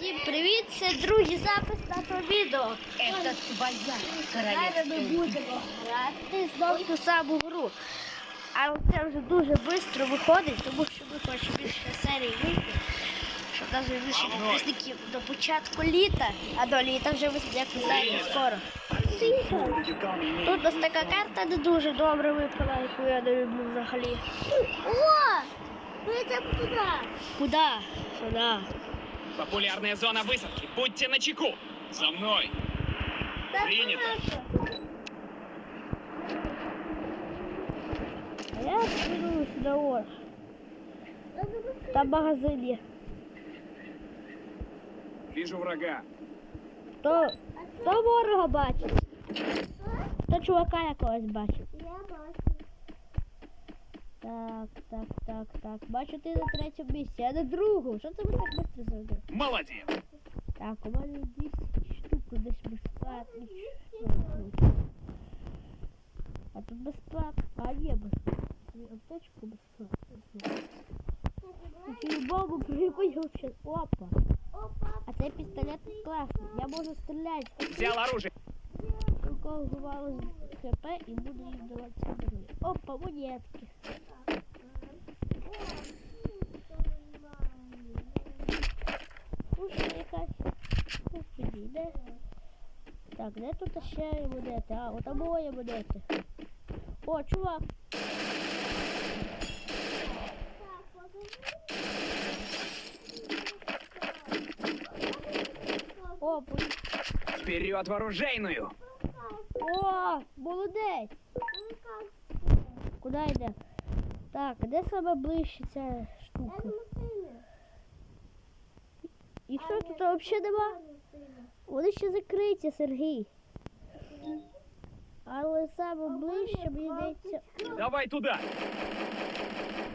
Всім привіт! Це другий запис нашого відео. Это твоя Зараз ми королевская будемо грати знову ту саму гру. Але це вже дуже швидко виходить, тому що ми хочемо більше серій вийти, щоб у нас вже більше підписників до початку літа, а до літа вже ви як ви знаєте скоро. Тут у нас така карта не дуже добре випала, яку я не люблю взагалі. О! Ми йдемо туди. Куди? Сюди. Популярная зона высадки. Будьте начеку. За мной. Принято. А я беру сюди ось. Там магазин є. Вижу врага. То, то ворога бачить. То чувака якогось бачить. Так, так, так, так. Бачу ти на третьому місці, а на другому. Що це ви так швидко зробили? Молодец. Так, у мене 10 штук десь безплатно. А тут безплатно. А є безплатно. Аптечку безплатно. Цю богу прикольно вообще. Опа. А цей пістолет класний. Я можу стріляти. Взял оружие. У кого бувало хп і буду їм давати. Опа, монетки. Кушай якась. Ну, підійде. Так, де тут ще монети? А, от обоє монети. О, чувак. О, бу- Вперед в оружейную. О, молодець. Куди йде? Так, а де саме ближче ця штука? І що тут взагалі нема? Вони ще закриті, Сергій. Але саме ближче, мені здається, Давай туда.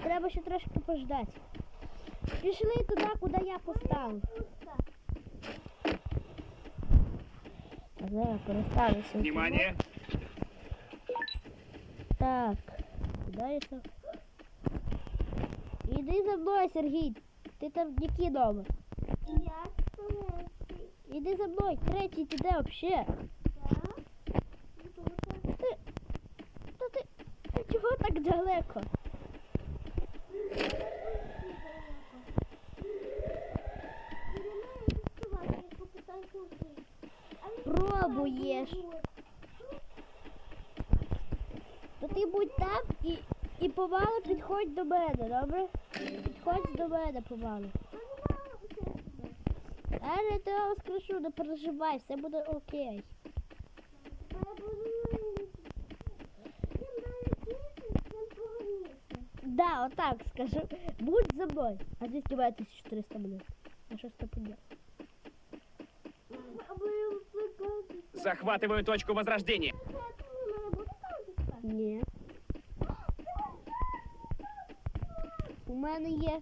треба ще трошки пождати. Пішли туди, куди я поставив. А зараз переставлюся. Внимание. Так, куди я так? Іди за мною, Сергій. Ти там який номер? Іди за мною, третій ти де взагалі? Та ти, ти чого так далеко? Пробуєш. То ти будь там і, і помало підходь до мене, добре? Підходь до мене помало. Але ти вам скажу, не переживай, все буде окей. Да, отак скажу. Будь за мною. А здесь киває 1400 минут. А що з тобою? Захватываю точку возрождения. Ні. У мене є.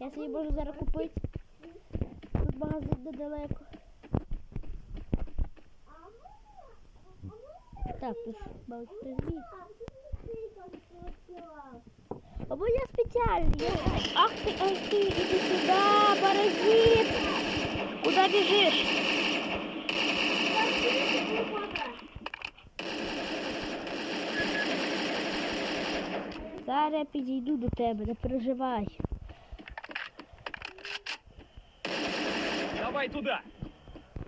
Я собі можу зараз купити. Тут магазин недалеко. Так, тут мабуть з'їсть. Або я спеціальний. Ах ти, ах ти, іди сюди, паразит! Куди біжиш? Зараз я підійду до тебе, не переживай. Давай туда.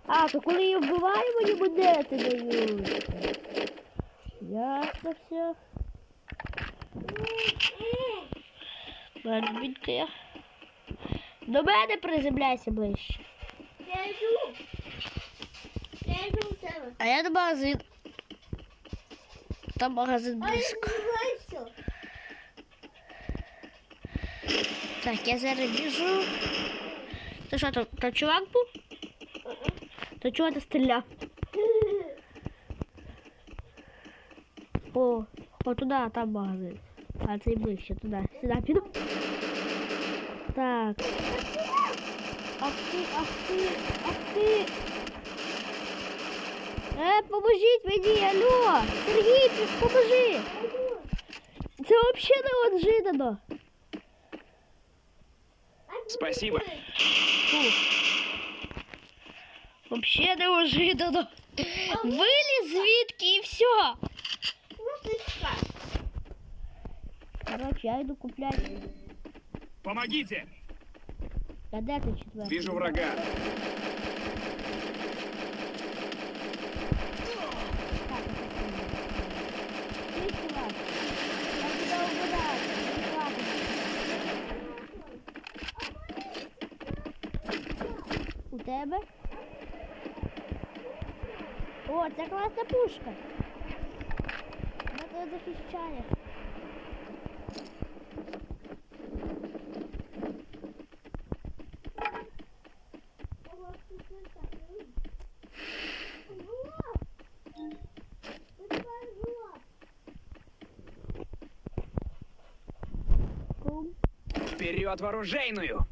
А, то коли я вбиваю, мені монети дають. Ясно все. Бачите. До мене приземляйся ближче. Я йду. Я йду у тебе. А я до магазин. Там магазин близько. Так, я зараз біжу. То що, то, то чувак був? То чого ти стріляв? О, о туди, там магазин. А цей ближче туди. Сюди піду. Так. Ах ти, ах ти, ах ти. Е, поможіть мені, алло! Сергій, ти поможи! Це взагалі неожиданно. Спасибо. Фу. Вообще неожиданно. Виліз звідки і все. Ну ти що? Короче, я йду купляти. Помогите! А де ти четвертий? Вижу врага. Тебе? О, це класна пушка. Вона тебе захищає. Вперед в оружейную!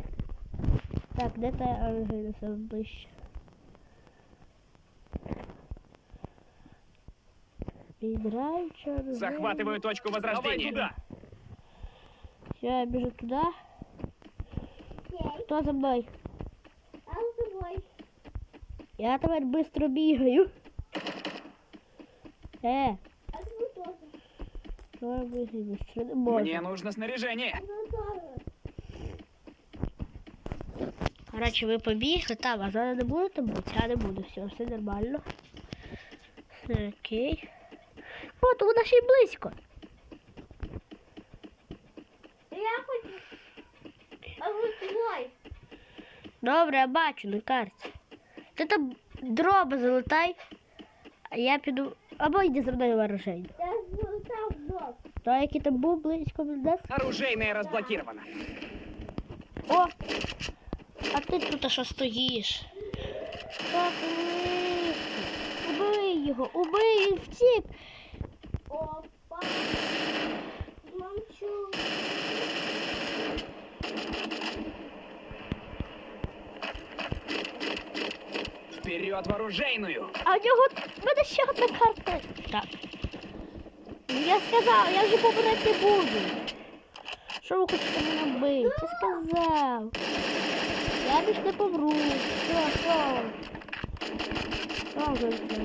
Так, де та оружейна саме ближче? Підраюча оружейна. Захватываю точку возрождения. Давай туда! Все, я біжу туди. Окей. Хто за мною? А з тобою? Я тепер швидко бігаю. Е, А ти теж. що я бігаю? Що не можу? Мне нужно снаряжение. Ну, теж. Коротше, ви побігли, там, а зараз не будете бути, я не буду, все, все нормально. Все окей. О, то вона ще й близько. Я хочу. А ви твой. Добре, я бачу на карті. Ти там дроби залетай, а я піду. Або йди за мною в оружейну. Я злутав блок. То, який там був близько від нас. Оружейная разблокирована. О! А ти тут що стоїш? Так, ні. убий його, убий, він втік. Опа. Мовчу. Вперед в оружейную! А в нього мене ще одна карта. Так. Я сказав, я вже помирати не буду. Що ви хочете мене бити? Я сказав. Я більш не помру. Що, що? Що вже це?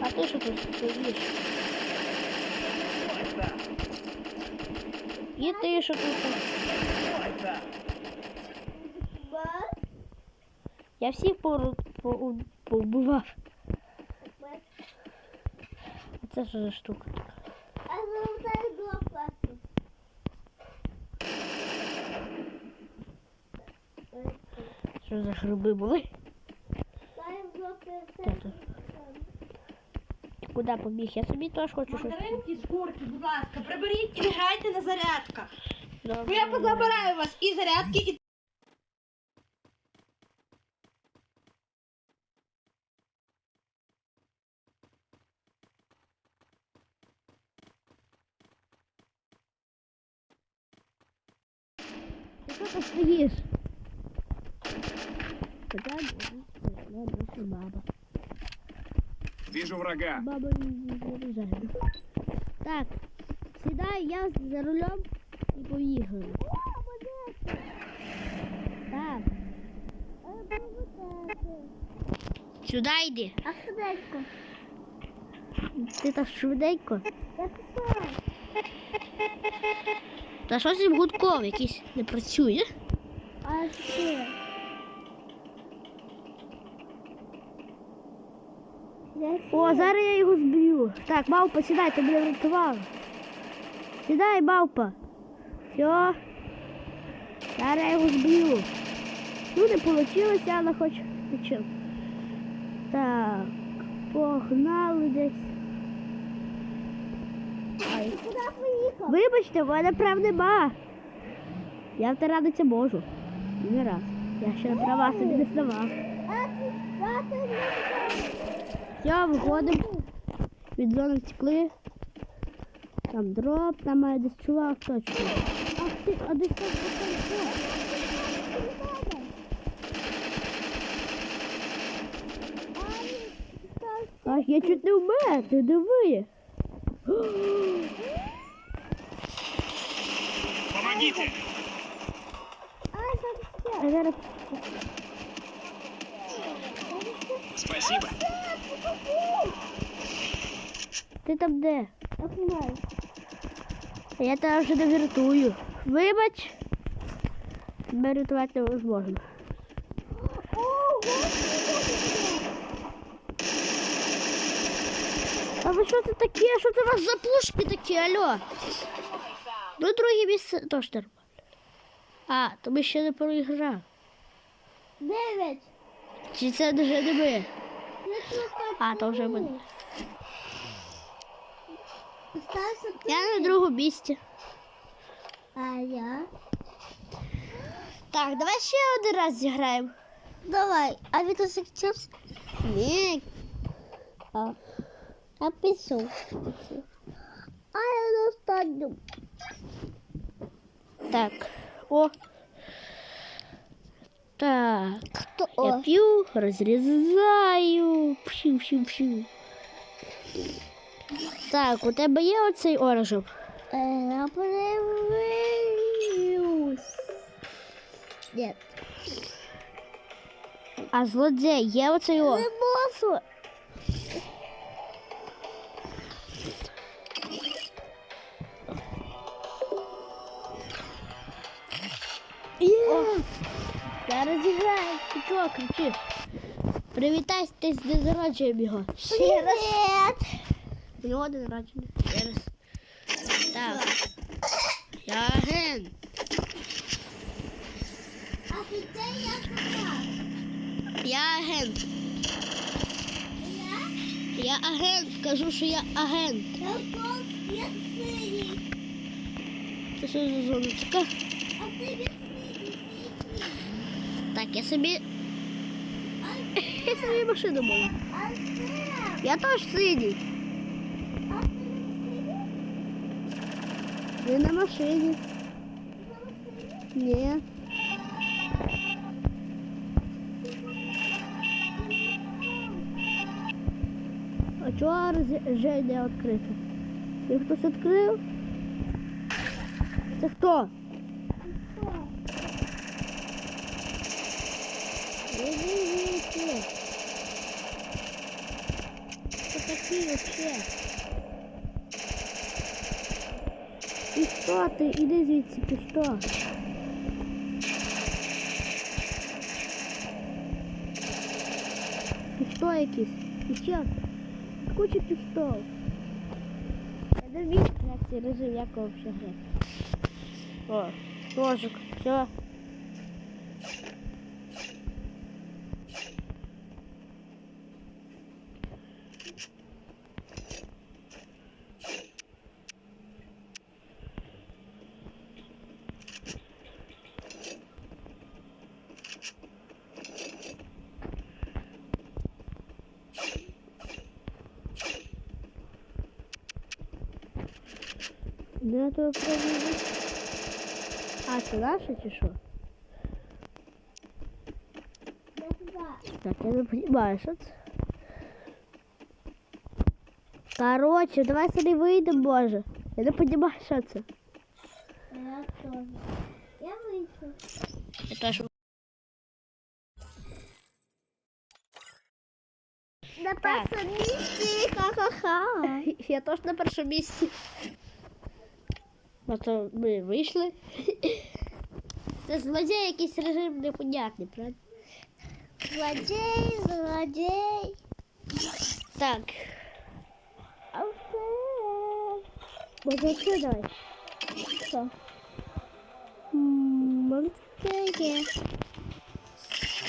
А ти що тут стоїш? Вот так, І ти що тут? вот так. Бас. Я всіх пору по, повбивав. Бас. Це що за штука? А Що за гриби були? Ти Куди побіг? Я собі теж хочу щось. Мандаринки з курки, будь ласка, приберіть і лягайте на зарядках. Добре. я позабираю вас і зарядки, і Ти що тут стоїш? Куди буде? баба. Вижу врага. Баба не заряджає. Так, сідай, я за рулем і поїхали. Так. Сюди йди. А швидко. Ти так швиденько. Та щось їм гудков якийсь не працює. А ще. О, зараз я його зб'ю. Так, мавпа, сідай, ти мене врятувала. Сідай, мавпа. Все. Зараз я його зб'ю. Ну, не вийшло, але хоч нічим. Так, погнали десь. Ай. Вибачте, в мене прав нема. Я втирадитися можу. Не раз. Я ще права собі не здавав. Все, виходимо. Від зони втекли. Там дроп, там має десь чувак точно. Ах ти, а десь там там Ах, я чуть не вмер, ти диви. Помогите! А зараз там де? Я знаю. Я тебе вже не врятую. Вибач. Тебе рятувати невозможно. А ви що це таке? Що це у вас за пушки такі, алло? Ну, друге місце теж нормально. А, то ми ще не проіграли. Дев'ять. Чи це вже не ми? А, то вже ми. Остався Я на другому місці. А я? Так, давай ще один раз зіграємо. Давай. А він ось час? Ні. А. А пішов. А я достану. Так. О. Так. Хто? Я пью, разрізаю. Пшив, пшив, пшив. Так, у тебе є оцей орожок? Е, Я подивлюсь. Ні. А злодей є оцей Не о? можу. Зараз зіграю. Ти чого кричиш? Привітайся з народженням його. Привіт. У нього день народження. Так. Я агент. А ти це я. Я агент. Я? Агент. Кажу, що я агент. Це що за зоночка? Так, я собі. Я собі машину була. Я теж синій. А ти від синій? Ви на машині. Ні. А чого вже не відкрито? Чи хтось відкрив? Це хто? Ой-ой-ой. Такие вообще? Хто ти? Іди звідси, ти що? Ти що якийсь? Ти що? Куча пістол. Я дивіться як цей режим, як взагалі. О, ножик, все. Не то провірити. А, це наше чи що? Я туди. Так, я не понимаю, що це. Короче, давай сюди вийдемо, може. Я не понимаю, що це. Я теж. Я вийшов. Я теж. На першому місці. Ха-ха-ха. Я теж на першому місці. А то ми вийшли. Це злодій якийсь режим непонятний, правда? Злодей, злодей. Так. А це... Може це давай. Що? Може таке є.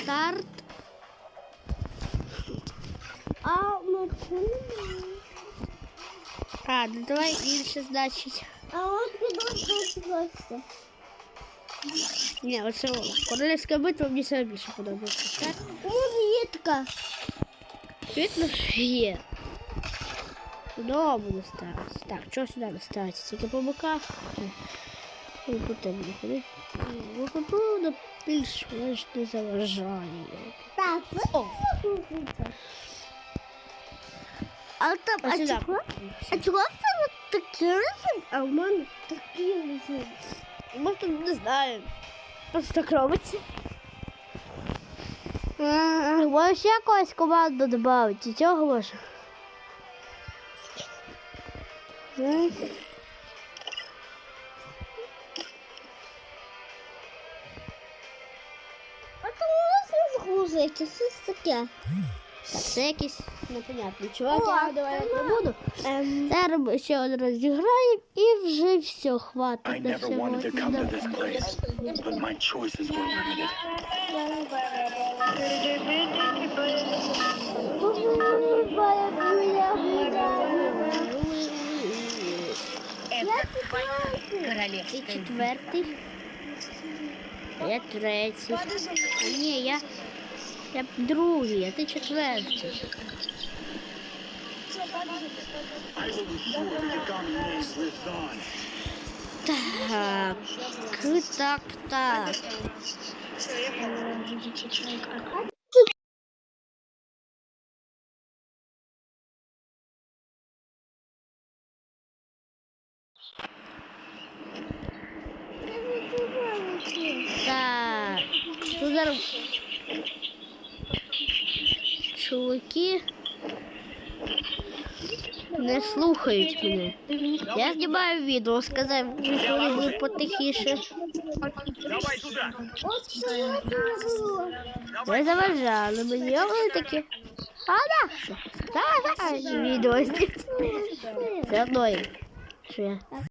Старт. А, ну це немає. А, ну давай інше значить. А от кидок просто. Ні, оце о. королівська битва мені саме більше подобається. Так? Музика. Видно, що є. Сюди буде ставити. Так, що сюди не ставити? Тільки по боках. Ой, тут не ходить. Виходу більш-менш не заважає. Так, О, слухайте. А там, а а сюди. чого? А чого в тебе такі ризик, а в мене такі ризик? Може, не знаю. Просто так робиться. Якось команду додати, цього може. А то можна згрузити, що це таке? Це якийсь непонятний чувак, О, я давай не буду. Зараз ще один раз зіграємо і вже все, хватить I на never wanted to сьогодні. come to this place, but my choices were limited. Ти четвертий. А Я третій. А ні, я, я другий, а ти четвертий. Так, так, так. Так, тут зараз чуваки не слухають мене. Я знімаю відео, сказав, що вони будуть потихіше. Давай. Ви заважали мені, а вони такі. А на що? Давай відео знімати. Це одно, що я